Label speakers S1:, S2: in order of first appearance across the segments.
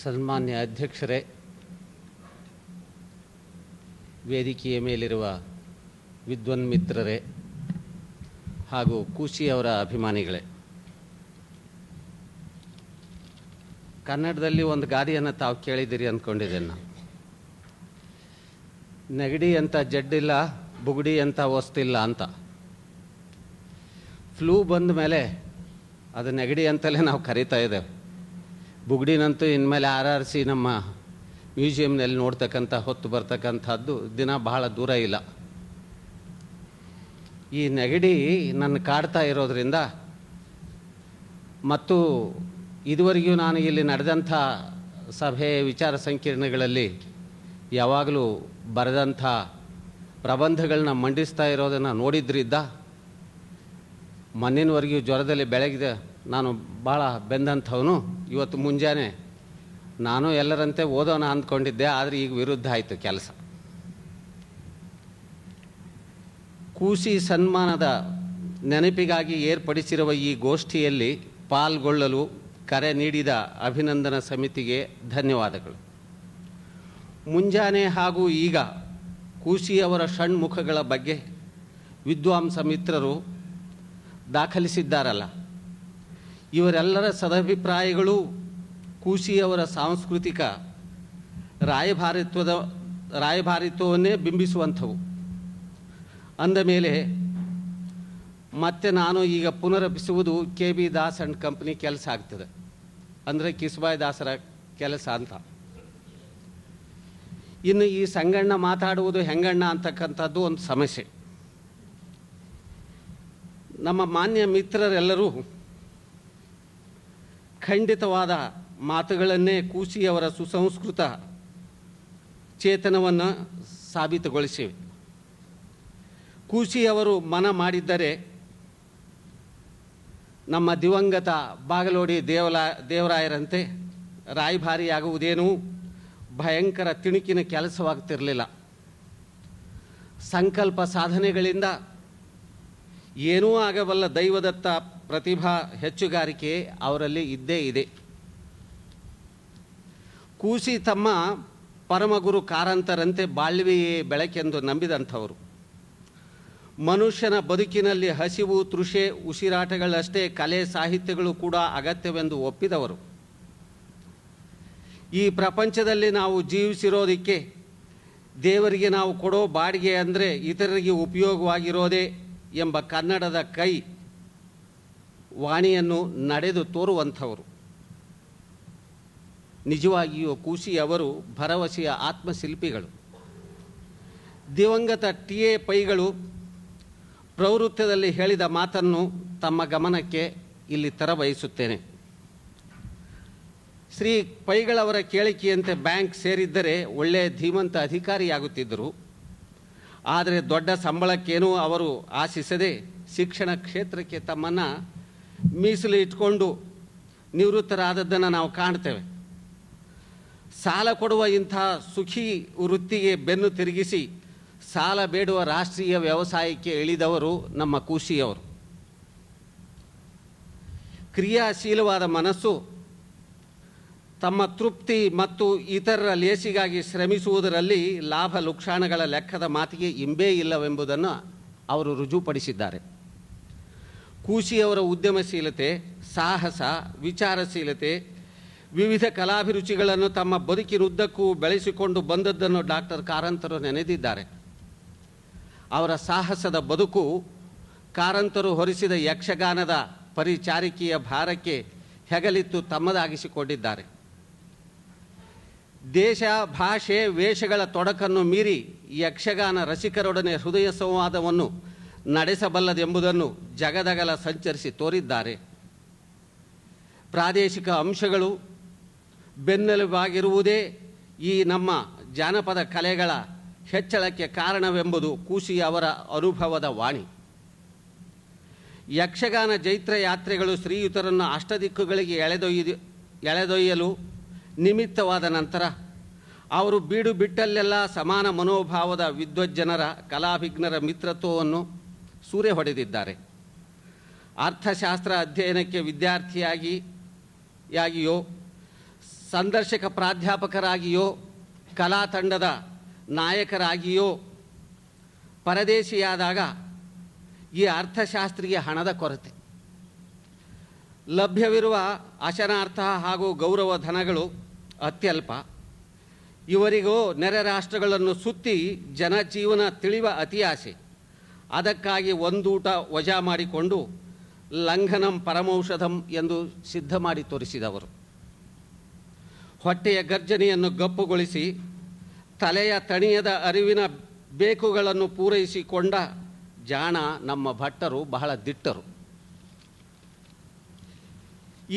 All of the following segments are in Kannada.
S1: ಸನ್ಮಾನ್ಯ ಅಧ್ಯಕ್ಷರೇ, ವೇದಿಕೆಯ ಮೇಲಿರುವ ವಿದ್ವನ್ ಮಿತ್ರರೇ ಹಾಗೂ ಕೂಶಿಯವರ ಅಭಿಮಾನಿಗಳೇ. ಕನ್ನಡದಲ್ಲಿ ಒಂದು ಗಾದೆಯನ್ನು ತಾವು ಕೇಳಿದ್ದೀರಿ ಅಂದ್ಕೊಂಡಿದ್ದೇನೆ ನಾನು. ನೆಗಡಿ ಅಂತ ಜಡ್ಡಿಲ್ಲ ಬುಗುಡಿ ಅಂತ ವಸ್ತಿಲ್ಲ ಅಂತ. ಫ್ಲೂ ಬಂದ ಮೇಲೆ ಅದು ನೆಗಡಿ ಅಂತಲೇ ನಾವು ಕರಿತಾ ಇದ್ದೇವೆ. ಬುಗುಡಿನಂತೂ ಇನ್ಮೇಲೆ ಆರ್ ಆರ್ ಸಿ ನಮ್ಮ ಮ್ಯೂಸಿಯಂನಲ್ಲಿ ನೋಡ್ತಕ್ಕಂಥ, ಹೊತ್ತು ಬರ್ತಕ್ಕಂಥದ್ದು ದಿನ ಬಹಳ ದೂರ ಇಲ್ಲ. ಈ ನೆಗಡಿ ನನ್ನ ಕಾಡ್ತಾ ಇರೋದ್ರಿಂದ ಮತ್ತು ಇದುವರೆಗೂ ನಾನು ಇಲ್ಲಿ ನಡೆದಂಥ ಸಭೆ ವಿಚಾರ ಸಂಕಿರಣಗಳಲ್ಲಿ ಯಾವಾಗಲೂ ಬರೆದಂಥ ಪ್ರಬಂಧಗಳನ್ನ ಮಂಡಿಸ್ತಾ ಇರೋದನ್ನು ನೋಡಿದ್ರಿದ್ದ ಮಣ್ಣಿನವರೆಗೂ ಜ್ವರದಲ್ಲಿ ಬೆಳಗ್ಗೆ ನಾನು ಭಾಳ ಬೆಂದಂಥವನು, ಇವತ್ತು ಮುಂಜಾನೆ ನಾನು ಎಲ್ಲರಂತೆ ಓದೋಣ ಅಂದ್ಕೊಂಡಿದ್ದೆ, ಆದರೆ ಈಗ ವಿರುದ್ಧ ಆಯಿತು ಕೆಲಸ. ಕೂಸಿ ಸನ್ಮಾನದ ನೆನಪಿಗಾಗಿ ಏರ್ಪಡಿಸಿರುವ ಈ ಗೋಷ್ಠಿಯಲ್ಲಿ ಪಾಲ್ಗೊಳ್ಳಲು ಕರೆ ನೀಡಿದ ಅಭಿನಂದನ ಸಮಿತಿಗೆ ಧನ್ಯವಾದಗಳು. ಮುಂಜಾನೆ ಹಾಗೂ ಈಗ ಕೂಸಿಯವರ ಷಣ್ಮುಖಗಳ ಬಗ್ಗೆ ವಿದ್ವಾಂಸ ಮಿತ್ರರು ದಾಖಲಿಸಿದ್ದಾರಲ್ಲ ಇವರೆಲ್ಲರ ಸದಭಿಪ್ರಾಯಗಳು ಕೂಸಿಯವರ ಸಾಂಸ್ಕೃತಿಕ ರಾಯಭಾರಿತ್ವದ ರಾಯಭಾರಿತ್ವವನ್ನೇ ಬಿಂಬಿಸುವಂಥವು. ಅಂದ ಮೇಲೆ ಮತ್ತೆ ನಾನು ಈಗ ಪುನರಪಿಸುವುದು K B Das and company ಕೆಲಸ ಆಗ್ತದೆ. ಅಂದರೆ ಕಿಸುಬಾಯಿ ದಾಸರ ಕೆಲಸ ಅಂತ. ಇನ್ನು ಈ ಸಂಗಣ್ಣ ಮಾತಾಡುವುದು ಹೆಂಗಣ್ಣ ಅಂತಕ್ಕಂಥದ್ದು ಒಂದು ಸಮಸ್ಯೆ. ನಮ್ಮ ಮಾನ್ಯ ಮಿತ್ರರೆಲ್ಲರೂ ಖಂಡಿತವಾದ ಮಾತುಗಳನ್ನೇ ಕೂಸಿ ಅವರ ಸುಸಂಸ್ಕೃತ ಚೇತನವನ್ನು ಸಾಬೀತುಗೊಳಿಸಿವೆ. ಕೂಸಿಯವರು ಮನ ಮಾಡಿದ್ದರೆ ನಮ್ಮ ದಿವಂಗತ ಬಾಗಲೋಡಿ ದೇವಲ, ದೇವರಾಯರಂತೆ ರಾಯಭಾರಿಯಾಗುವುದೇನೂ ಭಯಂಕರ ತಿಣುಕಿನ ಕೆಲಸವಾಗ್ತಿರಲಿಲ್ಲ. ಸಂಕಲ್ಪ ಸಾಧನೆಗಳಿಂದ ಏನೂ ಆಗಬಲ್ಲ ದೈವದತ್ತ ಪ್ರತಿಭಾ ಹೆಚ್ಚುಗಾರಿಕೆ ಅವರಲ್ಲಿ ಇದ್ದೇ ಇದೆ. ಕೂಸಿ ತಮ್ಮ ಪರಮಗುರು ಕಾರಂತರಂತೆ ಬಾಳ್ವೆಯೇ ಬೆಳಕೆಂದು ನಂಬಿದಂಥವರು. ಮನುಷ್ಯನ ಬದುಕಿನಲ್ಲಿ ಹಸಿವು, ತೃಷೆ, ಉಸಿರಾಟಗಳಷ್ಟೇ ಕಲೆ, ಸಾಹಿತ್ಯಗಳು ಕೂಡ ಅಗತ್ಯವೆಂದು ಒಪ್ಪಿದವರು. ಈ ಪ್ರಪಂಚದಲ್ಲಿ ನಾವು ಜೀವಿಸಿರೋದಕ್ಕೆ ದೇವರಿಗೆ ನಾವು ಕೊಡೋ ಬಾಡಿಗೆ ಅಂದರೆ ಇತರರಿಗೆ ಉಪಯೋಗವಾಗಿರೋದೇ ಎಂಬ ಕನ್ನಡದ ಕೈ ವಾಣಿಯನ್ನು ನಡೆದು ತೋರುವಂಥವರು. ನಿಜವಾಗಿಯೂ ಕೂಸಿ ಅವರು ಭರವಸೆಯ ಆತ್ಮಶಿಲ್ಪಿಗಳು. ದಿವಂಗತ ಟಿ ಎ ಪೈಗಳು ಪ್ರವೃತ್ತದಲ್ಲಿ ಹೇಳಿದ ಮಾತನ್ನು ತಮ್ಮ ಗಮನಕ್ಕೆ ಇಲ್ಲಿ ತರಬಯಸುತ್ತೇನೆ ಶ್ರೀ ಪೈಗಳವರ ಕೇಳಿಕೆಯಂತೆ ಬ್ಯಾಂಕ್ ಸೇರಿದ್ದರೆ ಒಳ್ಳೆಯ ಧೀಮಂತ ಅಧಿಕಾರಿಯಾಗುತ್ತಿದ್ದರು. ಆದರೆ ದೊಡ್ಡ ಸಂಬಳಕ್ಕೇನೂ ಅವರು ಆಶಿಸದೆ ಶಿಕ್ಷಣ ಕ್ಷೇತ್ರಕ್ಕೆ ತಮ್ಮನ್ನು ಮೀಸಲು ಇಟ್ಕೊಂಡು ನಿವೃತ್ತರಾದದ್ದನ್ನು ನಾವು ಕಾಣ್ತೇವೆ. ಸಾಲ ಕೊಡುವ ಇಂಥ ಸುಖಿ ವೃತ್ತಿಗೆ ಬೆನ್ನು ತಿರುಗಿಸಿ ಸಾಲ ಬೇಡುವ ರಾಷ್ಟ್ರೀಯ ವ್ಯವಸಾಯಕ್ಕೆ ಇಳಿದವರು ನಮ್ಮ ಕೂಸಿಯವರು. ಕ್ರಿಯಾಶೀಲವಾದ ಮನಸ್ಸು ತಮ್ಮ ತೃಪ್ತಿ ಮತ್ತು ಇತರರ ಲೇಸಿಗಾಗಿ ಶ್ರಮಿಸುವುದರಲ್ಲಿ ಲಾಭ ಲುಕ್ಷಾಣಗಳ ಲೆಕ್ಕದ ಮಾತಿಗೆ ಇಂಬೇ ಇಲ್ಲವೆಂಬುದನ್ನು ಅವರು ರುಜುಪಡಿಸಿದ್ದಾರೆ. ಕೂಸಿಯವರ ಉದ್ಯಮಶೀಲತೆ, ಸಾಹಸ, ವಿಚಾರಶೀಲತೆ, ವಿವಿಧ ಕಲಾಭಿರುಚಿಗಳನ್ನು ತಮ್ಮ ಬದುಕಿನುದ್ದಕ್ಕೂ ಬೆಳೆಸಿಕೊಂಡು ಬಂದದ್ದನ್ನು ಡಾಕ್ಟರ್ ಕಾರಂತರು ನೆನೆದಿದ್ದಾರೆ. ಅವರ ಸಾಹಸದ ಬದುಕು ಕಾರಂತರು ಹೊರಿಸಿದ ಯಕ್ಷಗಾನದ ಪರಿಚಾರಿಕೆಯ ಭಾರಕ್ಕೆ ಹೆಗಲಿತ್ತು ತಮ್ಮದಾಗಿಸಿಕೊಂಡಿದ್ದಾರೆ. ದೇಶ, ಭಾಷೆ, ವೇಷಗಳ ತೊಡಕನ್ನು ಮೀರಿ ಯಕ್ಷಗಾನ ರಸಿಕರೊಡನೆ ಹೃದಯ ಸಂವಾದವನ್ನು ನಡೆಸಬಲ್ಲದೆಂಬುದನ್ನು ಜಗದಗಲ ಸಂಚರಿಸಿ ತೋರಿದ್ದಾರೆ. ಪ್ರಾದೇಶಿಕ ಅಂಶಗಳು ಬೆನ್ನೆಲುಬಾಗಿರುವುದೇ ಈ ನಮ್ಮ ಜಾನಪದ ಕಲೆಗಳ ಹೆಚ್ಚಳಕ್ಕೆ ಕಾರಣವೆಂಬುದು ಕೂಸಿ ಅವರ ಅನುಭವದ ವಾಣಿ. ಯಕ್ಷಗಾನ ಜೈತ್ರ ಯಾತ್ರೆಗಳು ಶ್ರೀಯುತರನ್ನು ಅಷ್ಟದಿಕ್ಕುಗಳಿಗೆ ಎಳೆದೊಯ್ದು, ಎಳೆದೊಯ್ಯಲು ನಿಮಿತ್ತವಾದ ನಂತರ ಅವರು ಬೀಡು ಬಿಟ್ಟಲ್ಲೆಲ್ಲ ಸಮಾನ ಮನೋಭಾವದ ವಿದ್ವಜ್ಜನರ ಕಲಾಭಿಜ್ಞರ ಮಿತ್ರತ್ವವನ್ನು ಸೂರೆ ಹೊಡೆದಿದ್ದಾರೆ. ಅರ್ಥಶಾಸ್ತ್ರ ಅಧ್ಯಯನಕ್ಕೆ ವಿದ್ಯಾರ್ಥಿಯಾಗಿ ಯಾಗಿಯೋ ಸಂದರ್ಶಕ ಪ್ರಾಧ್ಯಾಪಕರಾಗಿಯೋ, ಕಲಾ ತಂಡದ ನಾಯಕರಾಗಿಯೋ ಪರದೇಶಿಯಾದಾಗ ಈ ಅರ್ಥಶಾಸ್ತ್ರಿಗೆ ಹಣದ ಕೊರತೆ. ಲಭ್ಯವಿರುವ ಅಶನಾರ್ಥ ಹಾಗೂ ಗೌರವ ಧನಗಳು ಅತ್ಯಲ್ಪ. ಇವರಿಗೂ ನೆರೆ ರಾಷ್ಟ್ರಗಳನ್ನು ಸುತ್ತಿ ಜನಜೀವನ ತಿಳಿವ ಅತಿ ಆಸೆ ಅದಕ್ಕಾಗಿ ಒಂದೂಟ ವಜಾ ಮಾಡಿಕೊಂಡು ಲಂಘನಂ ಪರಮೌಷಧಂ ಎಂದು ಸಿದ್ಧ ಮಾಡಿ ತೋರಿಸಿದವರು. ಹೊಟ್ಟೆಯ ಗರ್ಜನೆಯನ್ನು ಗಪ್ಪುಗೊಳಿಸಿ ತಲೆಯ ತಣಿಯದ ಅರಿವಿನ ಬೇಕುಗಳನ್ನು ಪೂರೈಸಿಕೊಂಡ ಜಾಣ ನಮ್ಮ ಭಟ್ಟರು ಬಹಳ ದಿಟ್ಟರು.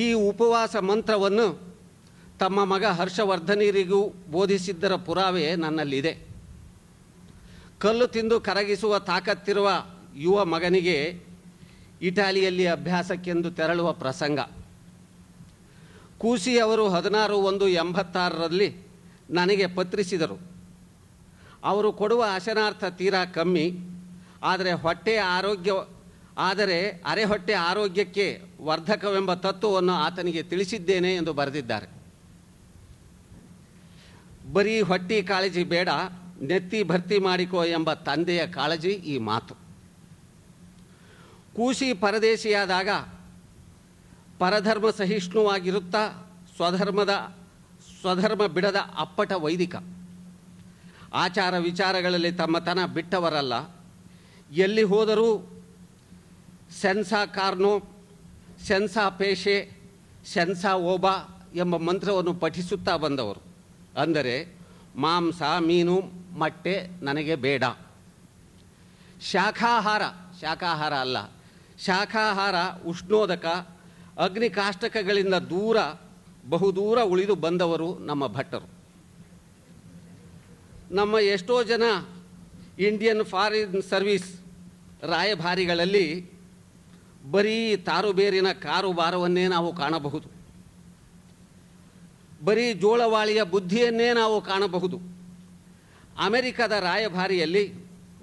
S1: ಈ ಉಪವಾಸ ಮಂತ್ರವನ್ನು ತಮ್ಮ ಮಗ ಹರ್ಷವರ್ಧನಿರಿಗೂ ಬೋಧಿಸಿದ್ದರ ಪುರಾವೆ ನನ್ನಲ್ಲಿದೆ. ಕಲ್ಲು ತಿಂದು ಕರಗಿಸುವ ತಾಕತ್ತಿರುವ ಯುವ ಮಗನಿಗೆ ಇಟಾಲಿಯಲ್ಲಿ ಅಭ್ಯಾಸಕ್ಕೆಂದು ತೆರಳುವ ಪ್ರಸಂಗ. ಕೂಸಿ ಅವರು ಹದಿನಾರು ಒಂದು ಎಂಬತ್ತಾರರಲ್ಲಿ ನನಗೆ ಪತ್ರಿಸಿದರು. ಅವರು ಕೊಡುವ ಅಶನಾರ್ಥ ತೀರಾ ಕಮ್ಮಿ, ಆದರೆ ಹೊಟ್ಟೆಯ ಆರೋಗ್ಯ ಆದರೆ ಅರೆ ಹೊಟ್ಟೆ ಆರೋಗ್ಯಕ್ಕೆ ವರ್ಧಕವೆಂಬ ತತ್ವವನ್ನು ಆತನಿಗೆ ತಿಳಿಸಿದ್ದೇನೆ ಎಂದು ಬರೆದಿದ್ದಾರೆ. ಬರೀ ಹೊಟ್ಟಿ ಕಾಳಜಿ ಬೇಡ, ನೆತ್ತಿ ಭರ್ತಿ ಮಾಡಿಕೋ ಎಂಬ ತಂದೆಯ ಕಾಳಜಿ ಈ ಮಾತು. ಕೂಸಿ ಪರದೇಶಿಯಾದಾಗ ಪರಧರ್ಮ ಸಹಿಷ್ಣುವಾಗಿರುತ್ತಾ ಸ್ವಧರ್ಮದ, ಸ್ವಧರ್ಮ ಬಿಡದ ಅಪ್ಪಟ ವೈದಿಕ. ಆಚಾರ ವಿಚಾರಗಳಲ್ಲಿ ತಮ್ಮತನ ಬಿಟ್ಟವರಲ್ಲ. ಎಲ್ಲಿ ಹೋದರೂ ಸೆನ್ಸಾ ಕಾರ್ನೋ, ಸೆನ್ಸಾ ಪೇಶೆ ಸೆನ್ಸಾ ಓಬಾ ಎಂಬ ಮಂತ್ರವನ್ನು ಪಠಿಸುತ್ತಾ ಬಂದವರು. ಅಂದರೆ, ಮಾಂಸ, ಮೀನು, ಮೊಟ್ಟೆ ನನಗೆ ಬೇಡ. ಶಾಖಾಹಾರ ಶಾಖಾಹಾರ ಅಲ್ಲ. ಶಾಖಾಹಾರ ಉಷ್ಣೋದಕ, ಅಗ್ನಿಕಾಷ್ಟಕಗಳಿಂದ ದೂರ, ಬಹುದೂರ ಉಳಿದು ಬಂದವರು ನಮ್ಮ ಭಟ್ಟರು. ನಮ್ಮ ಎಷ್ಟೋ ಜನ ಇಂಡಿಯನ್ ಫಾರಿನ್ ಸರ್ವಿಸ್ ರಾಯಭಾರಿಗಳಲ್ಲಿ ಬರೀ ತಾರುಬೇರಿನ ಕಾರು ಕಾರುಬಾರವನ್ನೇ ನಾವು ಕಾಣಬಹುದು. ಬರೀ ಜೋಳವಾಳಿಯ ಬುದ್ಧಿಯನ್ನೇ ನಾವು ಕಾಣಬಹುದು. ಅಮೆರಿಕದ ರಾಯಭಾರಿಯಲ್ಲಿ,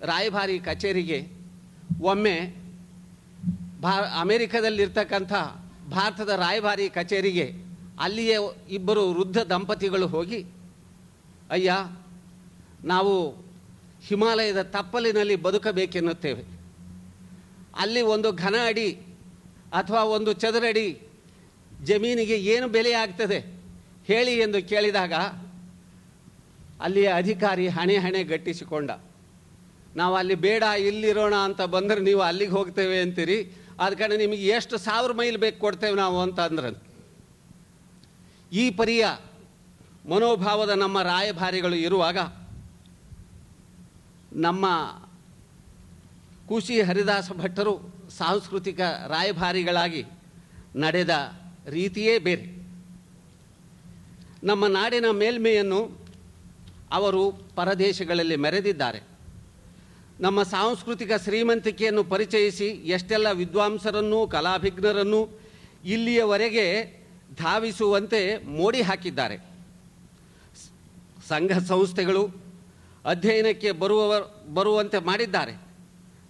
S1: ರಾಯಭಾರಿ ಕಚೇರಿಗೆ ಒಮ್ಮೆ ಭಾ, ಅಮೆರಿಕದಲ್ಲಿರ್ತಕ್ಕಂಥ ಭಾರತದ ರಾಯಭಾರಿ ಕಚೇರಿಗೆ ಅಲ್ಲಿಯೇ ಇಬ್ಬರು ವೃದ್ಧ ದಂಪತಿಗಳು ಹೋಗಿ, ಅಯ್ಯ, ನಾವು ಹಿಮಾಲಯದ ತಪ್ಪಲಿನಲ್ಲಿ ಬದುಕಬೇಕೆನ್ನುತ್ತೇವೆ. ಅಲ್ಲಿ ಒಂದು ಘನ ಅಡಿ ಅಥವಾ ಒಂದು ಚದರಡಿ ಜಮೀನಿಗೆ ಏನು ಬೆಲೆ ಆಗ್ತದೆ ಹೇಳಿ ಎಂದು ಕೇಳಿದಾಗ ಅಲ್ಲಿಯ ಅಧಿಕಾರಿ ಹಣೆ ಹಣೆ ಗಟ್ಟಿಸಿಕೊಂಡ. ನಾವು ಅಲ್ಲಿ ಬೇಡ, ಇಲ್ಲಿರೋಣ ಅಂತ ಬಂದರೆ ನೀವು ಅಲ್ಲಿಗೆ ಹೋಗ್ತೇವೆ ಅಂತೀರಿ. ಆದ ಕಾರಣ ನಿಮಗೆ ಎಷ್ಟು ಸಾವಿರ ಮೈಲ್ ಬೇಕು ಕೊಡ್ತೇವೆ ನಾವು ಅಂತ ಅಂದ್ರೆ ಈ ಪರಿಯ ಮನೋಭಾವದ ನಮ್ಮ ರಾಯಭಾರಿಗಳು ಇರುವಾಗ ನಮ್ಮ ಕುಶಿ ಹರಿದಾಸ ಭಟ್ಟರು ಸಾಂಸ್ಕೃತಿಕ ರಾಯಭಾರಿಗಳಾಗಿ ನಡೆದ ರೀತಿಯೇ ಬೇರೆ. ನಮ್ಮ ನಾಡಿನ ಮೇಲ್ಮೆಯನ್ನು ಅವರು ಪರದೇಶಗಳಲ್ಲಿ ಮೆರೆದಿದ್ದಾರೆ. ನಮ್ಮ ಸಾಂಸ್ಕೃತಿಕ ಶ್ರೀಮಂತಿಕೆಯನ್ನು ಪರಿಚಯಿಸಿ ಎಷ್ಟೆಲ್ಲ ವಿದ್ವಾಂಸರನ್ನು, ಕಲಾಭಿಜ್ಞರನ್ನು ಇಲ್ಲಿಯವರೆಗೆ ಧಾವಿಸುವಂತೆ ಮೋಡಿ ಹಾಕಿದ್ದಾರೆ. ಸಂಘ ಸಂಸ್ಥೆಗಳು ಅಧ್ಯಯನಕ್ಕೆ ಬರುವವರು ಬರುವಂತೆ ಮಾಡಿದ್ದಾರೆ.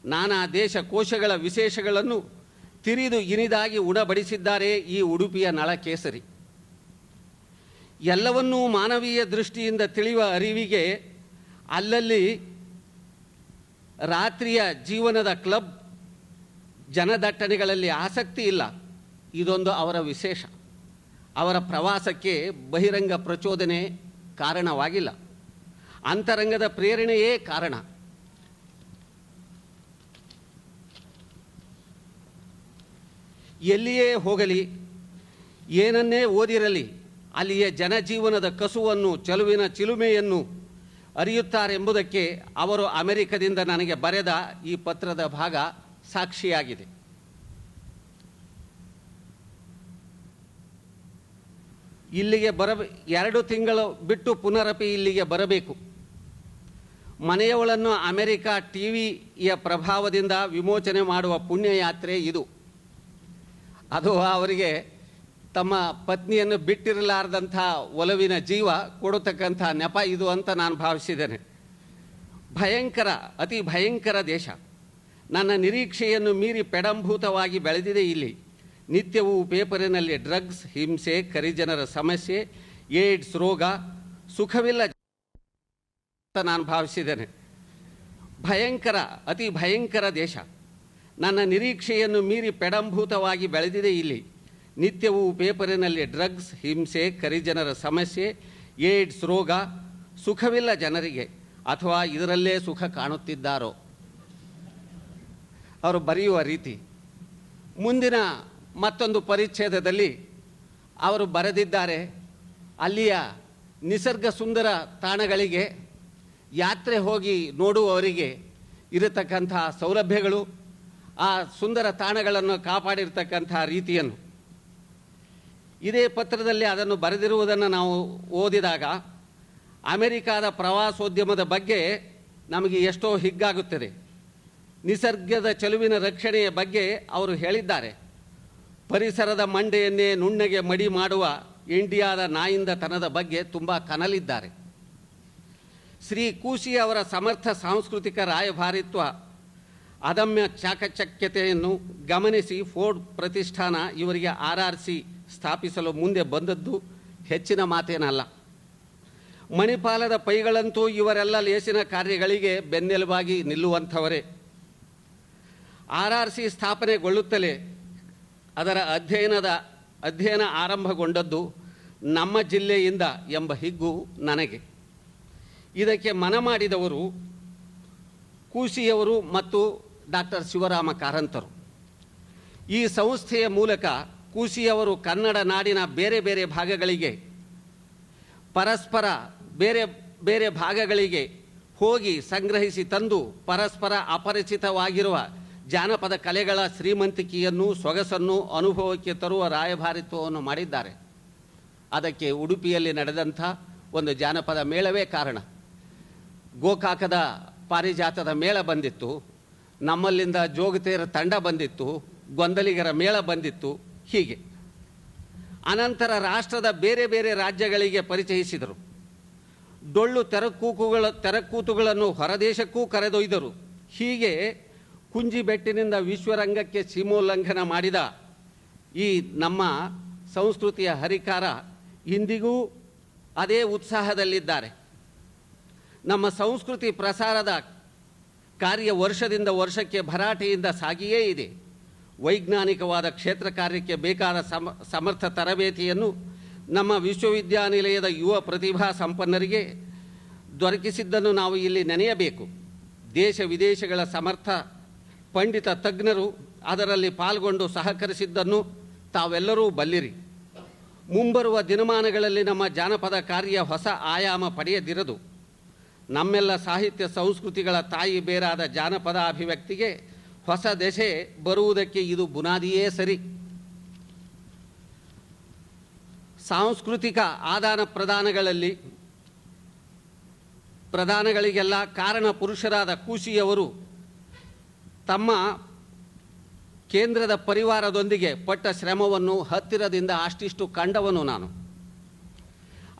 S1: ನಾನಾ ದೇಶ ಕೋಶಗಳ ವಿಶೇಷಗಳನ್ನು ತಿರಿದು ಇನಿದಾಗಿ ಉಣಬಡಿಸಿದ್ದಾರೆ ಈ ಉಡುಪಿಯ ನಳಕೇಸರಿ. ಎಲ್ಲವನ್ನೂ ಮಾನವೀಯ ದೃಷ್ಟಿಯಿಂದ ತಿಳಿಯುವ ಅರಿವಿಗೆ ಅಲ್ಲಲ್ಲಿ ರಾತ್ರಿಯ ಜೀವನದ ಕ್ಲಬ್ ಜನದಟ್ಟಣೆಗಳಲ್ಲಿ ಆಸಕ್ತಿ ಇಲ್ಲ. ಇದೊಂದು ಅವರ ವಿಶೇಷ. ಅವರ ಪ್ರವಾಸಕ್ಕೆ ಬಹಿರಂಗ ಪ್ರಚೋದನೆ ಕಾರಣವಾಗಿಲ್ಲ. ಅಂತರಂಗದ ಪ್ರೇರಣೆಯೇ ಕಾರಣ. ಎಲ್ಲಿಯೇ ಹೋಗಲಿ, ಏನನ್ನೇ ಓದಿರಲಿ, ಅಲ್ಲಿಯ ಜನಜೀವನದ ಕಸುವನ್ನು, ಚಲುವಿನ ಚಿಲುಮೆಯನ್ನು ಅರಿಯುತ್ತಾರೆಂಬುದಕ್ಕೆ ಅವರು ಅಮೆರಿಕದಿಂದ ನನಗೆ ಬರೆದ ಈ ಪತ್ರದ ಭಾಗ ಸಾಕ್ಷಿಯಾಗಿದೆ. ಇಲ್ಲಿಗೆ ಬರ ಎರಡು ತಿಂಗಳು ಬಿಟ್ಟು ಪುನರಪಿ ಇಲ್ಲಿಗೆ ಬರಬೇಕು. ಮನೆಯವಳನ್ನು ಅಮೆರಿಕ ಟಿವಿಯ ಪ್ರಭಾವದಿಂದ ವಿಮೋಚನೆ ಮಾಡುವ ಪುಣ್ಯಯಾತ್ರೆ ಇದು. ಅದು ಅವರಿಗೆ ತಮ್ಮ ಪತ್ನಿಯನ್ನು ಬಿಟ್ಟಿರಲಾರ್ದಂಥ ಒಲವಿನ ಜೀವ ಕೊಡತಕ್ಕಂಥ ನೆಪ ಇದು ಅಂತ ನಾನು ಭಾವಿಸಿದ್ದೇನೆ. ಭಯಂಕರ, ಅತಿ ಭಯಂಕರ ದೇಶ. ನನ್ನ ನಿರೀಕ್ಷೆಯನ್ನು ಮೀರಿ ಪೆಡಂಭೂತವಾಗಿ ಬೆಳೆದಿದೆ ಇಲ್ಲಿ. ನಿತ್ಯವೂ ಪೇಪರಿನಲ್ಲಿ ಡ್ರಗ್ಸ್, ಹಿಂಸೆ, ಕರಿಜನರ ಸಮಸ್ಯೆ, ಏಡ್ಸ್ ರೋಗ, ಸುಖವಿಲ್ಲ ಅಂತ ನಾನು ಭಾವಿಸಿದ್ದೇನೆ. ಭಯಂಕರ, ಅತಿ ಭಯಂಕರ ದೇಶ. ನನ್ನ ನಿರೀಕ್ಷೆಯನ್ನು ಮೀರಿ ಪೆಡಂಭೂತವಾಗಿ ಬೆಳೆದಿದೆ ಇಲ್ಲಿ. ನಿತ್ಯವೂ ಪೇಪರಿನಲ್ಲಿ ಡ್ರಗ್ಸ್, ಹಿಂಸೆ, ಕರಿಜನರ ಸಮಸ್ಯೆ, ಏಡ್ಸ್ ರೋಗ ಸುಖವಿಲ್ಲ ಜನರಿಗೆ. ಅಥವಾ ಇದರಲ್ಲೇ ಸುಖ ಕಾಣುತ್ತಿದ್ದಾರೋ? ಅವರು ಬರೆಯುವ ರೀತಿ, ಮುಂದಿನ ಮತ್ತೊಂದು ಪರಿಚ್ಛೇದದಲ್ಲಿ ಅವರು ಬರೆದಿದ್ದಾರೆ, ಅಲ್ಲಿಯ ನಿಸರ್ಗ ಸುಂದರ ತಾಣಗಳಿಗೆ ಯಾತ್ರೆ ಹೋಗಿ ನೋಡುವವರಿಗೆ ಇರತಕ್ಕಂತಹ ಸೌಲಭ್ಯಗಳು. ಆ ಸುಂದರ ತಾಣಗಳನ್ನು ಕಾಪಾಡಿರ್ತಕ್ಕಂಥ ರೀತಿಯನ್ನು. ಇದೇ ಪತ್ರದಲ್ಲಿ ಅದನ್ನು ಬರೆದಿರುವುದನ್ನು ನಾವು ಓದಿದಾಗ ಅಮೆರಿಕಾದ ಪ್ರವಾಸೋದ್ಯಮದ ಬಗ್ಗೆ ನಮಗೆ ಎಷ್ಟೋ ಹಿಗ್ಗಾಗುತ್ತದೆ. ನಿಸರ್ಗದ ಚೆಲುವಿನ ರಕ್ಷಣೆಯ ಬಗ್ಗೆ ಅವರು ಹೇಳಿದ್ದಾರೆ. ಪರಿಸರದ ಮಂಡೆಯನ್ನೇ ನುಣ್ಣಗೆ ಮಡಿ ಮಾಡುವ ಇಂಡಿಯಾದ ನಾಯಿಂದ ತನದ ಬಗ್ಗೆ ತುಂಬ ಕನಲಿದ್ದಾರೆ. ಶ್ರೀ ಕೂಸಿ ಅವರ ಸಮರ್ಥ ಸಾಂಸ್ಕೃತಿಕ ರಾಯಭಾರಿತ್ವ ಅದಮ್ಯ ಚಾಕಚಕ್ಯತೆಯನ್ನು ಗಮನಿಸಿ ಫೋರ್ಡ್ ಪ್ರತಿಷ್ಠಾನ ಇವರಿಗೆ ಆರ್ ಆರ್ ಸಿ ಸ್ಥಾಪಿಸಲು ಮುಂದೆ ಬಂದದ್ದು ಹೆಚ್ಚಿನ ಮಾತೇನಲ್ಲ. ಮಣಿಪಾಲದ ಪೈಗಳಂತೂ ಇವರೆಲ್ಲ ಲೇಸಿನ ಕಾರ್ಯಗಳಿಗೆ ಬೆನ್ನೆಲುಬಾಗಿ ನಿಲ್ಲುವಂಥವರೇ. ಆರ್ ಆರ್ ಸಿ ಸ್ಥಾಪನೆಗೊಳ್ಳುತ್ತಲೇ ಅದರ ಅಧ್ಯಯನದ ಅಧ್ಯಯನ ಆರಂಭಗೊಂಡದ್ದು ನಮ್ಮ ಜಿಲ್ಲೆಯಿಂದ ಎಂಬ ಹಿಗ್ಗು ನನಗೆ. ಇದಕ್ಕೆ ಮನ ಮಾಡಿದವರು ಕೂಸಿಯವರು ಮತ್ತು ಡಾಕ್ಟರ್ ಶಿವರಾಮ ಕಾರಂತರು. ಈ ಸಂಸ್ಥೆಯ ಮೂಲಕ ಕೂಸಿಯವರು ಕನ್ನಡ ನಾಡಿನ ಬೇರೆ ಬೇರೆ ಭಾಗಗಳಿಗೆ, ಪರಸ್ಪರ ಬೇರೆ ಬೇರೆ ಭಾಗಗಳಿಗೆ ಹೋಗಿ ಸಂಗ್ರಹಿಸಿ ತಂದು ಪರಸ್ಪರ ಅಪರಿಚಿತವಾಗಿರುವ ಜಾನಪದ ಕಲೆಗಳ ಶ್ರೀಮಂತಿಕೆಯನ್ನು ಸೊಗಸನ್ನು ಅನುಭವಕ್ಕೆ ತರುವ ರಾಯಭಾರಿತ್ವವನ್ನು ಮಾಡಿದ್ದಾರೆ. ಅದಕ್ಕೆ ಉಡುಪಿಯಲ್ಲಿ ನಡೆದಂಥ ಒಂದು ಜಾನಪದ ಮೇಳವೇ ಕಾರಣ. ಗೋಕಾಕದ ಪಾರಿಜಾತದ ಮೇಳ ಬಂದಿತ್ತು. ನಮ್ಮಲ್ಲಿಂದ ಜೋಗತೇರ ತಂಡ ಬಂದಿತ್ತು, ಗೊಂದಲಿಗರ ಮೇಳ ಬಂದಿತ್ತು, ಹೀಗೆ. ಅನಂತರ ರಾಷ್ಟ್ರದ ಬೇರೆ ಬೇರೆ ರಾಜ್ಯಗಳಿಗೆ ಪರಿಚಯಿಸಿದರು. ಡೊಳ್ಳು ತೆರಕೂಕುಗಳ, ತೆರಕೂತುಗಳನ್ನು ಹೊರದೇಶಕ್ಕೂ ಕರೆದೊಯ್ದರು. ಹೀಗೆ ಕುಂಜಿಬೆಟ್ಟಿನಿಂದ ವಿಶ್ವರಂಗಕ್ಕೆ ಸೀಮೋಲ್ಲಂಘನ ಮಾಡಿದ ಈ ನಮ್ಮ ಸಂಸ್ಕೃತಿಯ ಹರಿಕಾರ ಇಂದಿಗೂ ಅದೇ ಉತ್ಸಾಹದಲ್ಲಿದ್ದಾರೆ. ನಮ್ಮ ಸಂಸ್ಕೃತಿ ಪ್ರಸಾರದ ಕಾರ್ಯ ವರ್ಷದಿಂದ ವರ್ಷಕ್ಕೆ ಭರಾಟೆಯಿಂದ ಸಾಗಿಯೇ ಇದೆ. ವೈಜ್ಞಾನಿಕವಾದ ಕ್ಷೇತ್ರ ಕಾರ್ಯಕ್ಕೆ ಬೇಕಾದ ಸಮ, ಸಮರ್ಥ ತರಬೇತಿಯನ್ನು ನಮ್ಮ ವಿಶ್ವವಿದ್ಯಾನಿಲಯದ ಯುವ ಪ್ರತಿಭಾ ಸಂಪನ್ನರಿಗೆ ದೊರಕಿಸಿದ್ದನ್ನು ನಾವು ಇಲ್ಲಿ ನೆನೆಯಬೇಕು. ದೇಶ ವಿದೇಶಗಳ ಸಮರ್ಥ ಪಂಡಿತ ತಜ್ಞರು ಅದರಲ್ಲಿ ಪಾಲ್ಗೊಂಡು ಸಹಕರಿಸಿದ್ದನ್ನು ತಾವೆಲ್ಲರೂ ಬಲ್ಲಿರಿ. ಮುಂಬರುವ ದಿನಮಾನಗಳಲ್ಲಿ ನಮ್ಮ ಜಾನಪದ ಕಾರ್ಯ ಹೊಸ ಆಯಾಮ ಪಡೆಯದಿರದು. ನಮ್ಮೆಲ್ಲ ಸಾಹಿತ್ಯ ಸಂಸ್ಕೃತಿಗಳ ತಾಯಿ ಬೇರಾದ ಜಾನಪದ ಅಭಿವ್ಯಕ್ತಿಗೆ ಹೊಸ ದೆಸೆ ಬರುವುದಕ್ಕೆ ಇದು ಬುನಾದಿಯೇ ಸರಿ. ಸಾಂಸ್ಕೃತಿಕ ಆದಾನ ಪ್ರದಾನಗಳಲ್ಲಿ ಪ್ರದಾನಗಳಿಗೆಲ್ಲ ಕಾರಣ ಪುರುಷರಾದ ಕೂಸಿಯವರು ತಮ್ಮ ಕೇಂದ್ರದ ಪರಿವಾರದೊಂದಿಗೆ ಪಟ್ಟ ಶ್ರಮವನ್ನು ಹತ್ತಿರದಿಂದ ಅಷ್ಟಿಷ್ಟು ಕಂಡವನು ನಾನು.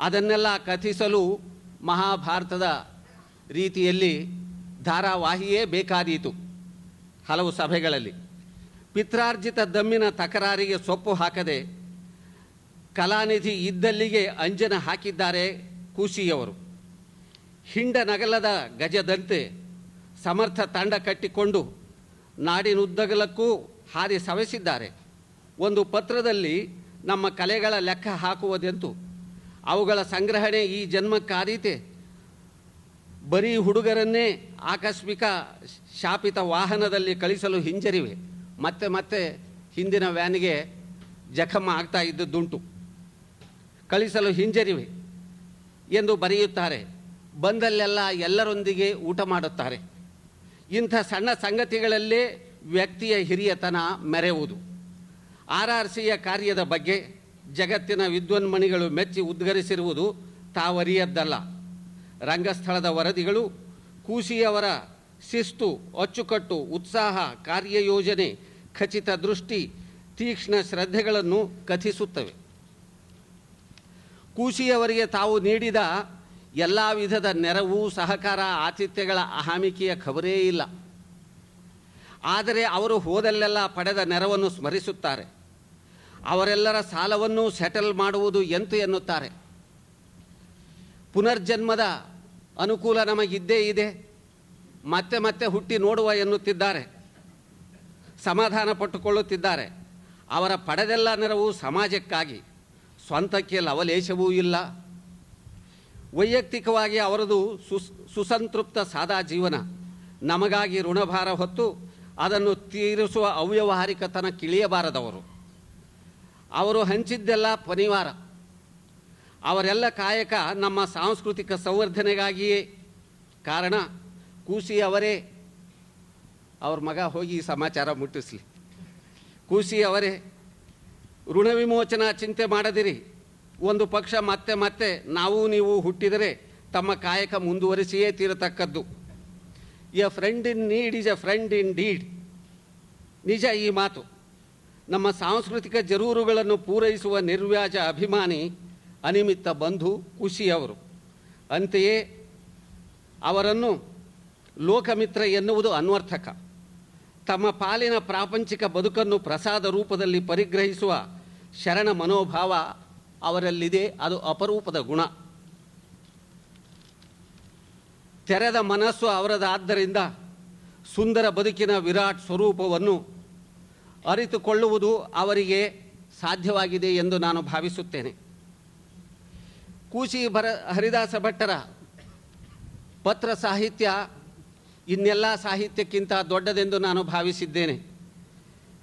S1: ಅದನ್ನೆಲ್ಲ ಕಥಿಸಲು ಮಹಾಭಾರತದ ರೀತಿಯಲ್ಲಿ ಧಾರಾವಾಹಿಯೇ ಬೇಕಾದೀತು ಹಲವು ಸಭೆಗಳಲ್ಲಿ. ಪಿತ್ರಾರ್ಜಿತ ದಮ್ಮಿನ ತಕರಾರಿಗೆ ಸೊಪ್ಪು ಹಾಕದೆ ಕಲಾನಿಧಿ ಇದ್ದಲ್ಲಿಗೆ ಅಂಜನ ಹಾಕಿದ್ದಾರೆ ಕೂಸಿಯವರು. ಹಿಂಡ ನಗಲದ ಗಜದಂತೆ ಸಮರ್ಥ ತಂಡ ಕಟ್ಟಿಕೊಂಡು ನಾಡಿನುದ್ದಗಲಕ್ಕೂ ಹಾದಿ ಸವೆಸಿದ್ದಾರೆ. ಒಂದು ಪತ್ರದಲ್ಲಿ ನಮ್ಮ ಕಲೆಗಳ ಲೆಕ್ಕ ಹಾಕುವುದೆಂತು? ಅವುಗಳ ಸಂಗ್ರಹಣೆ ಈ ಜನ್ಮಕ್ಕಾದೀತೆ? ಬರೀ ಹುಡುಗರನ್ನೇ ಆಕಸ್ಮಿಕ ಶಾಪಿತ ವಾಹನದಲ್ಲಿ ಕಳಿಸಲು ಹಿಂಜರಿವೆ. ಮತ್ತೆ ಮತ್ತೆ ಹಿಂದಿನ ವ್ಯಾನಿಗೆ ಜಖಮ ಆಗ್ತಾ ಇದ್ದದ್ದುಂಟು. ಕಳಿಸಲು ಹಿಂಜರಿವೆ ಎಂದು ಬರೆಯುತ್ತಾರೆ. ಬಂದಲ್ಲೆಲ್ಲ ಎಲ್ಲರೊಂದಿಗೆ ಊಟ ಮಾಡುತ್ತಾರೆ. ಇಂಥ ಸಣ್ಣ ಸಂಗತಿಗಳಲ್ಲೇ ವ್ಯಕ್ತಿಯ ಹಿರಿಯತನ ಮೆರೆಯುವುದು. ಆರ್ ಆರ್ ಸಿಯ ಕಾರ್ಯದ ಬಗ್ಗೆ ಜಗತ್ತಿನ ವಿದ್ವನ್ಮಣಿಗಳು ಮೆಚ್ಚಿ ಉದ್ಗರಿಸಿರುವುದು ತಾವರಿಯದ್ದಲ್ಲ. ರಂಗಸ್ಥಳದ ವರದಿಗಳು, ಕೂಸಿಯವರ ಶಿಸ್ತು, ಅಚ್ಚುಕಟ್ಟು, ಉತ್ಸಾಹ, ಕಾರ್ಯಯೋಜನೆ, ಖಚಿತ ದೃಷ್ಟಿ, ತೀಕ್ಷ್ಣ ಶ್ರದ್ಧೆಗಳನ್ನು ಕಥಿಸುತ್ತವೆ. ಕೂಸಿಯವರಿಗೆ ತಾವು ನೀಡಿದ ಎಲ್ಲ ವಿಧದ ನೆರವು, ಸಹಕಾರ, ಆತಿಥ್ಯಗಳ ಅಹಾಮಿಕೆಯ ಖಬರೇ ಇಲ್ಲ. ಆದರೆ ಅವರು ಹೋದಲ್ಲೆಲ್ಲ ಪಡೆದ ನೆರವನ್ನು ಸ್ಮರಿಸುತ್ತಾರೆ. ಅವರೆಲ್ಲರ ಸಾಲವನ್ನು ಸೆಟಲ್ ಮಾಡುವುದು ಎಂತು ಎನ್ನುತ್ತಾರೆ. ಪುನರ್ಜನ್ಮದ ಅನುಕೂಲ ನಮಗಿದ್ದೇ ಇದೆ. ಮತ್ತೆ ಮತ್ತೆ ಹುಟ್ಟಿ ನೋಡುವ ಎನ್ನುತ್ತಿದ್ದಾರೆ. ಸಮಾಧಾನ ಪಟ್ಟುಕೊಳ್ಳುತ್ತಿದ್ದಾರೆ. ಅವರ ಪಡೆದೆಲ್ಲ ನೆರವು ಸಮಾಜಕ್ಕಾಗಿ. ಸ್ವಂತಕ್ಕೆ ಲವಲೇಶವೂ ಇಲ್ಲ. ವೈಯಕ್ತಿಕವಾಗಿ ಅವರದು ಸುಸ್, ಸುಸಂತೃಪ್ತ ಸಾದಾ ಜೀವನ. ನಮಗಾಗಿ ಋಣಭಾರ ಹೊತ್ತು ಅದನ್ನು ತೀರಿಸುವ ಅವ್ಯವಹಾರಿಕತನ ಕಿಳಿಯಬಾರದವರು ಅವರು ಹಂಚಿದ್ದೆಲ್ಲ ಪನಿವಾರ. ಅವರೆಲ್ಲ ಕಾಯಕ ನಮ್ಮ ಸಾಂಸ್ಕೃತಿಕ ಸಂವರ್ಧನೆಗಾಗಿಯೇ. ಕಾರಣ, ಕೂಸಿ ಅವರೇ, ಅವ್ರ ಮಗ ಹೋಗಿ ಸಮಾಚಾರ ಮುಟ್ಟಿಸ್ಲಿ. ಕೂಸಿ ಅವರೇ, ಋಣ ವಿಮೋಚನಾ ಚಿಂತೆ ಮಾಡದಿರಿ. ಒಂದು ಪಕ್ಷ ಮತ್ತೆ ಮತ್ತೆ ನಾವು ನೀವು ಹುಟ್ಟಿದರೆ ತಮ್ಮ ಕಾಯಕ ಮುಂದುವರಿಸಿಯೇ ತೀರತಕ್ಕದ್ದು. A friend in need is a friend in deed ನಿಜ ಈ ಮಾತು. ನಮ್ಮ ಸಾಂಸ್ಕೃತಿಕ ಜರೂರುಗಳನ್ನು ಪೂರೈಸುವ ನಿರ್ವ್ಯಾಜ ಅಭಿಮಾನಿ ಅನಿಮಿತ್ತ ಬಂಧು ಕುಸಿಯವರು. ಅಂತೆಯೇ ಅವರನ್ನು ಲೋಕಮಿತ್ರ ಎನ್ನುವುದು ಅನ್ವರ್ಥಕ. ತಮ್ಮ ಪಾಲಿನ ಪ್ರಾಪಂಚಿಕ ಬದುಕನ್ನು ಪ್ರಸಾದ ರೂಪದಲ್ಲಿ ಪರಿಗ್ರಹಿಸುವ ಶರಣ ಮನೋಭಾವ ಅವರಲ್ಲಿದೆ, ಅದು ಅಪರೂಪದ ಗುಣ. ತೆರೆದ ಮನಸ್ಸು ಅವರದಾದ್ದರಿಂದ ಸುಂದರ ಬದುಕಿನ ವಿರಾಟ್ ಸ್ವರೂಪವನ್ನು ಅರಿತುಕೊಳ್ಳುವುದು ಅವರಿಗೆ ಸಾಧ್ಯವಾಗಿದೆ ಎಂದು ನಾನು ಭಾವಿಸುತ್ತೇನೆ. ಕೂಸಿ ಭರ ಹರಿದಾಸ ಭಟ್ಟರ ಪತ್ರ ಸಾಹಿತ್ಯ, ಇನ್ನೆಲ್ಲ ಸಾಹಿತ್ಯಕ್ಕಿಂತ ದೊಡ್ಡದೆಂದು ನಾನು ಭಾವಿಸಿದ್ದೇನೆ.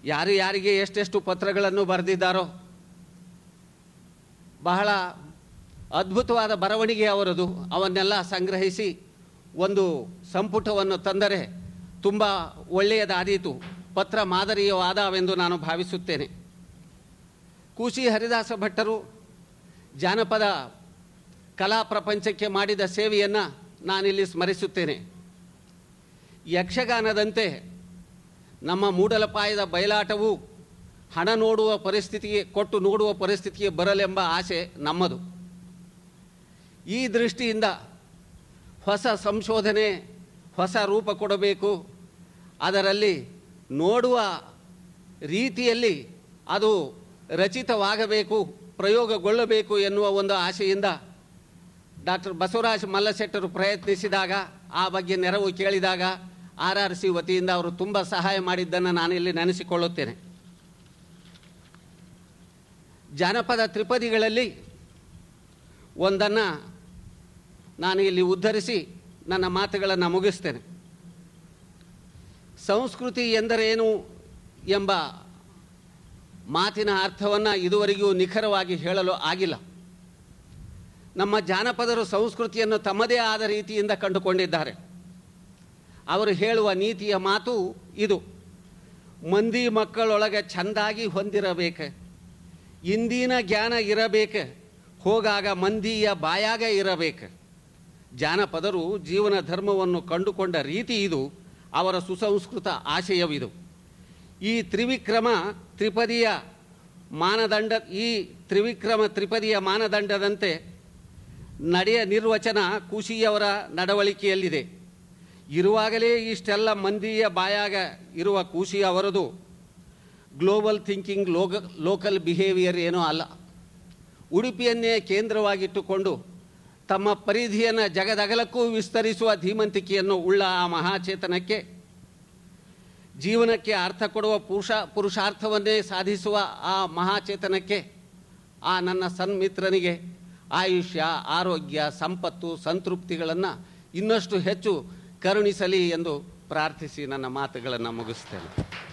S1: ಯಾರು ಯಾರಿಗೆ ಎಷ್ಟೆಷ್ಟು ಪತ್ರಗಳನ್ನು ಬರೆದಿದ್ದಾರೋ, ಬಹಳ ಅದ್ಭುತವಾದ ಬರವಣಿಗೆ ಅವರದು. ಅವನ್ನೆಲ್ಲ ಸಂಗ್ರಹಿಸಿ ಒಂದು ಸಂಪುಟವನ್ನು ತಂದರೆ ತುಂಬ ಒಳ್ಳೆಯದಾದೀತು. ಪತ್ರ ಮಾದರಿಯವಾದವೆಂದು ನಾನು ಭಾವಿಸುತ್ತೇನೆ. ಕೂಶಿ ಹರಿದಾಸ ಭಟ್ಟರು ಜಾನಪದ ಕಲಾ ಪ್ರಪಂಚಕ್ಕೆ ಮಾಡಿದ ಸೇವೆಯನ್ನು ನಾನಿಲ್ಲಿ ಸ್ಮರಿಸುತ್ತೇನೆ. ಯಕ್ಷಗಾನದಂತೆ ನಮ್ಮ ಮೂಡಲಪಾಯದ ಬಯಲಾಟವು ಹಣ ನೋಡುವ ಪರಿಸ್ಥಿತಿಗೆ, ಕೊಟ್ಟು ನೋಡುವ ಪರಿಸ್ಥಿತಿಗೆ ಬರಲೆಂಬ ಆಸೆ ನಮ್ಮದು. ಈ ದೃಷ್ಟಿಯಿಂದ ಹೊಸ ಸಂಶೋಧನೆ, ಹೊಸ ರೂಪ ಕೊಡಬೇಕು. ಅದರಲ್ಲಿ ನೋಡುವ ರೀತಿಯಲ್ಲಿ ಅದು ರಚಿತವಾಗಬೇಕು, ಪ್ರಯೋಗಗೊಳ್ಳಬೇಕು ಎನ್ನುವ ಒಂದು ಆಶೆಯಿಂದ ಡಾಕ್ಟರ್ ಬಸವರಾಜ್ ಮಲ್ಲಶೆಟ್ಟರು ಪ್ರಯತ್ನಿಸಿದಾಗ, ಆ ಬಗ್ಗೆ ನೆರವು ಕೇಳಿದಾಗ ಆರ್ ಆರ್ ಸಿ ವತಿಯಿಂದ ಅವರು ತುಂಬ ಸಹಾಯ ಮಾಡಿದ್ದನ್ನು ನಾನು ಇಲ್ಲಿ ನೆನೆಸಿಕೊಳ್ಳುತ್ತೇನೆ. ಜಾನಪದ ತ್ರಿಪದಿಗಳಲ್ಲಿ ಒಂದನ್ನು ನಾನು ಇಲ್ಲಿ ಉದ್ಧರಿಸಿ ನನ್ನ ಮಾತುಗಳನ್ನು ಮುಗಿಸ್ತೇನೆ. ಸಂಸ್ಕೃತಿ ಎಂದರೇನು ಎಂಬ ಮಾತಿನ ಅರ್ಥವನ್ನು ಇದುವರೆಗೂ ನಿಖರವಾಗಿ ಹೇಳಲು ಆಗಿಲ್ಲ. ನಮ್ಮ ಜಾನಪದರು ಸಂಸ್ಕೃತಿಯನ್ನು ತಮ್ಮದೇ ಆದ ರೀತಿಯಿಂದ ಕಂಡುಕೊಂಡಿದ್ದಾರೆ. ಅವರು ಹೇಳುವ ನೀತಿಯ ಮಾತು ಇದು. ಮಂದಿ ಮಕ್ಕಳೊಳಗೆ ಚೆಂದಾಗಿ ಹೊಂದಿರಬೇಕು? ಇಂದಿನ ಜ್ಞಾನ ಇರಬೇಕು? ಹೋಗಾಗ ಮಂದಿಯ ಬಾಯಾಗ ಇರಬೇಕು? ಜಾನಪದರು ಜೀವನ ಧರ್ಮವನ್ನು ಕಂಡುಕೊಂಡ ರೀತಿ ಇದು, ಅವರ ಸುಸಂಸ್ಕೃತ ಆಶಯವಿದು. ಈ ತ್ರಿವಿಕ್ರಮ ತ್ರಿಪದಿಯ ಮಾನದಂಡ, ಈ ತ್ರಿವಿಕ್ರಮ ತ್ರಿಪದಿಯ ಮಾನದಂಡದಂತೆ ನಡೆಯ ನಿರ್ವಚನ ಕುಶಿಯವರ ನಡವಳಿಕೆಯಲ್ಲಿದೆ. ಇರುವಾಗಲೇ ಇಷ್ಟೆಲ್ಲ ಮಂದಿಯ ಬಾಯಾಗ ಇರುವ ಕೂಸಿ ಅವರದು ಗ್ಲೋಬಲ್ ಥಿಂಕಿಂಗ್ ಲೋಕ ಲೋಕಲ್ ಬಿಹೇವಿಯರ್ ಏನೂ ಅಲ್ಲ. ಉಡುಪಿಯನ್ನೇ ಕೇಂದ್ರವಾಗಿಟ್ಟುಕೊಂಡು ತಮ್ಮ ಪರಿಧಿಯನ್ನು ಜಗದಗಲಕ್ಕೂ ವಿಸ್ತರಿಸುವ ಧೀಮಂತಿಕೆಯನ್ನು ಉಳ್ಳ ಆ ಮಹಾಚೇತನಕ್ಕೆ, ಜೀವನಕ್ಕೆ ಅರ್ಥ ಕೊಡುವ ಪುರುಷ, ಪುರುಷಾರ್ಥವನ್ನೇ ಸಾಧಿಸುವ ಆ ಮಹಾಚೇತನಕ್ಕೆ, ಆ ನನ್ನ ಸನ್ಮಿತ್ರನಿಗೆ ಆಯುಷ್ಯ ಆರೋಗ್ಯ ಸಂಪತ್ತು ಸಂತೃಪ್ತಿಗಳನ್ನು ಇನ್ನಷ್ಟು ಹೆಚ್ಚು ಕರುಣಿಸಲಿ ಎಂದು ಪ್ರಾರ್ಥಿಸಿ ನನ್ನ ಮಾತುಗಳನ್ನು ಮುಗಿಸ್ತೇನೆ.